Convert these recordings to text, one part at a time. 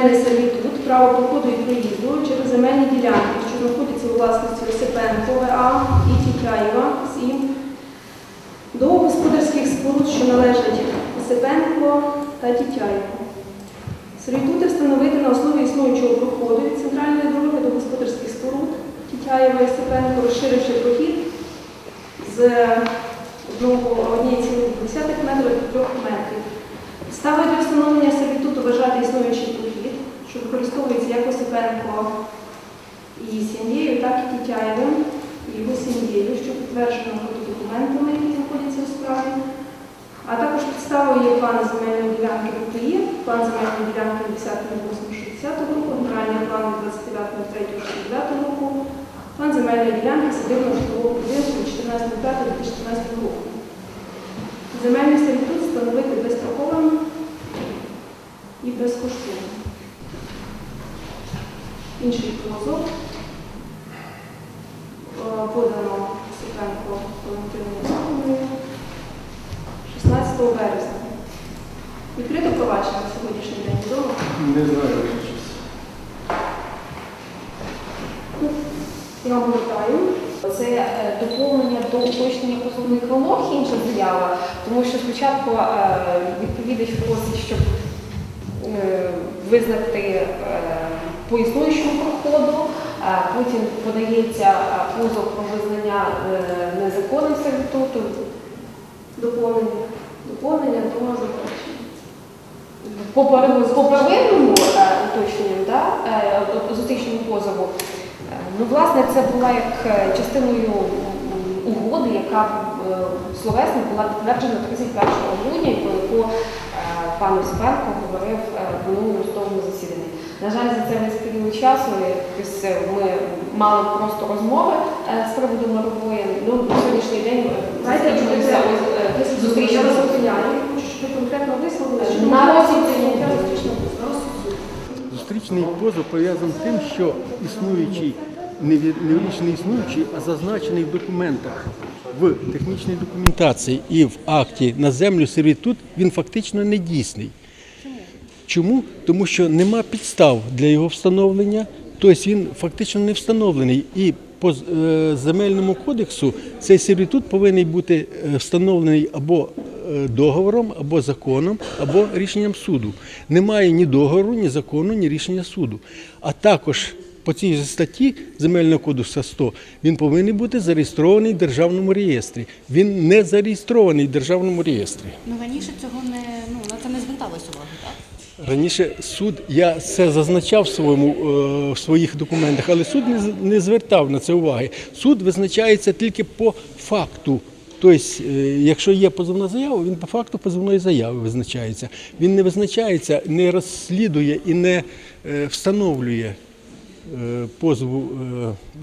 земельний сервітут, право проходу і проїзду через земельні ділянки, що знаходяться у власності Осипенко ВА і Тікаєва СІ, до господарських споруд, що належать Осипенко та Тітяєво. Сервітути встановити на основі існуючого проходу від центральної дороги до господарських споруд Тітяєва і Осипенко, розширивши прохід з 1,1 метрів до 3 метрів. Ставить для встановлення сервітуту вважати існуючий використовується як Осипенко і сім'єю, так і Тітяєвим і його сім'єю, що підтверджено фотодокументами, які знаходяться у справі. А також підставою є план земельної ділянки ВПІ, план земельної ділянки 10.08.60 року, генеральний план від 29.03.69 року, план земельної ділянки садибного житлового будинку від 14.05.2014 року. Земельний сервітут встановити безстроковим і безкоштовно. Інший позов е, подано Сипенко Валентиною Івановною 16 березня. Відкрито провадження на сьогоднішній день відомо. Не знаю, чесно. Я вам повертаю. Це е, доповнення до уточнення позовних вимог інша заява, тому що спочатку е, відповідач просить, щоб визнати по існуючому проходу, потім подається позов про визнання е, незаконним сервітуту. Доповнення. Доповнення до заперечення. По первинному е, уточненню, да, е, зустрічному позову, ну, власне, це була як частиною угоди, яка словесно була підтверджена 31 грудня, про е, пан Осипенко говорив в минулому судовому засіданні. На жаль, за цей весь період часу якось, е, ми мали просто розмови е, з приводу мирової. Ну, на сьогоднішній день е, Знаєте, закінчилися ось, е, Я зустрічні вас зупиняю. Я хочу, конкретно висловили, що На позову. На суду. Зустрічний позов пов'язаний з тим, що існуючий, не ві- не існуючий, а зазначений в документах в технічній документації і в акті на землю сервітут, він фактично не дійсний. Чому? Тому що нема підстав для його встановлення, тобто він фактично не встановлений. І по е, земельному кодексу цей сервітут повинен бути е, встановлений або е, договором, або законом, або рішенням суду. Немає ні договору, ні закону, ні рішення суду. А також по цій же статті Земельного кодексу 100 він повинен бути зареєстрований в державному реєстрі. Він не зареєстрований в державному реєстрі. Ну раніше цього не ну на це не зверталось уваги, так? Раніше суд, я це зазначав в, своєму, е, в своїх документах, але суд не, не звертав на це уваги. Суд визначається тільки по факту. Тобто, е, якщо є позовна заява, він по факту позовної заяви визначається. Він не визначається, не розслідує і не е, встановлює позову,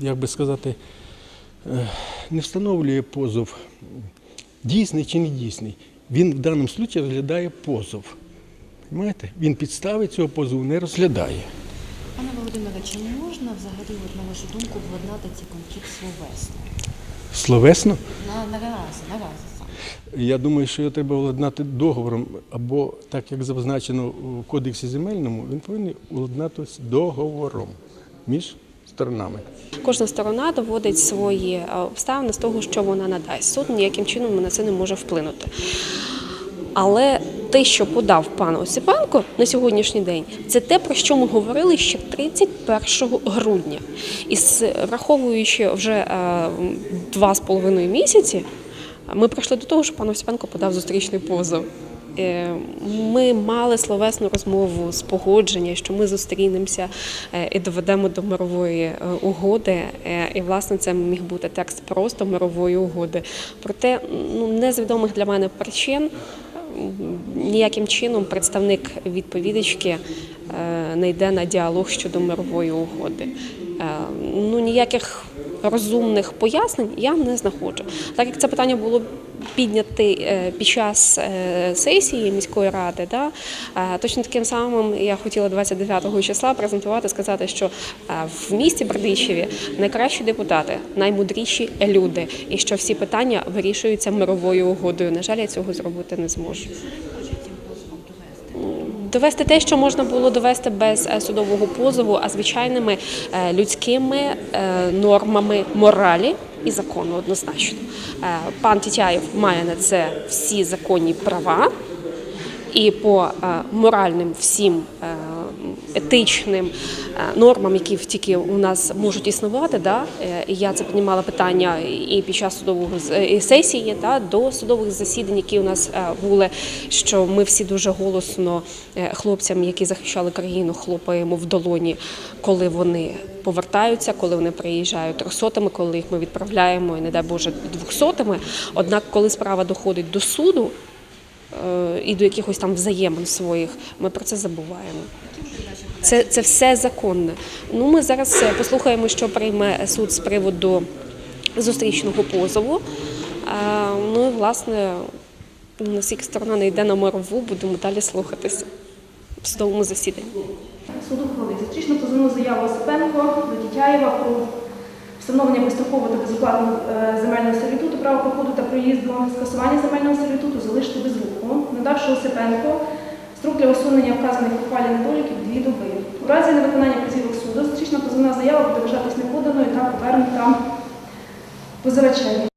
як би сказати, не встановлює позов дійсний чи не дійсний. Він в даному випадку розглядає позов. Понимаєте? Він підстави цього позову не розглядає. Пане Володимире, чи можна взагалі, на вашу думку, владнати цей конфлікт словесно? Словесно, На наразі, наразі саме. я думаю, що його треба уладнати договором, або так як зазначено у кодексі земельному, він повинен уладнатися договором між сторонами. Кожна сторона доводить свої е, обставини з того, що вона надасть. Суд ніяким чином на це не може вплинути. Але те, що подав пан Осипенко на сьогоднішній день, це те, про що ми говорили ще 31 грудня. І враховуючи вже е, два з половиною місяці, ми прийшли до того, що пан Осипенко подав зустрічний позов. Е, Ми мали словесну розмову з погодження, що ми зустрінемося е, і доведемо до мирової угоди. І власне це міг бути текст просто мирової угоди. Проте ну не з відомих для мене причин ніяким чином представник відповідачки е, не йде на діалог щодо мирової угоди. Е, Ну ніяких розумних пояснень я не знаходжу. Так як це питання було підняте е, під час е, сесії міської ради, да, точно таким самим я хотіла 29 числа презентувати, сказати, що е, в місті Бердичеві найкращі депутати, наймудріші люди, і що всі питання вирішуються мировою угодою. На жаль, я цього зробити не зможу. Довести. Те, що можна було довести без судового позову, а звичайними людськими нормами моралі і закону однозначно. Е, Пан Тітяєв має на це всі законні права. І по е, моральним всім е, етичним нормам, які тільки у нас можуть існувати, да, я це піднімала питання і під час судового сесії, да, до судових засідань, які у нас були, що ми всі дуже голосно хлопцям, які захищали країну, хлопаємо в долоні, коли вони повертаються, коли вони приїжджають трьохсотими, коли їх ми відправляємо, і не дай Боже, двохсотими. Однак, коли справа доходить до суду, е, і до якихось там взаємин своїх, ми про це забуваємо. Це, це все законне. Ну, ми зараз е, послухаємо, що прийме суд з приводу зустрічного позову. Е, Ну і власне, наскільки сторона не йде на мирову, будемо далі слухатися в судовому засіданні. Позовну заяву Осипенко до Тітяєва про встановлення безстрокового та безоплатного е, земельного сервітуту, право проходу та проїзду, скасування земельного сервітуту залишити без руху, надавши Осипенко строк для усунення вказаних в ухвалі недоліків дві доби. У разі невиконання вказівок суду зустрічна позовна заява буде вважатись неподаною та повернута позивачеві.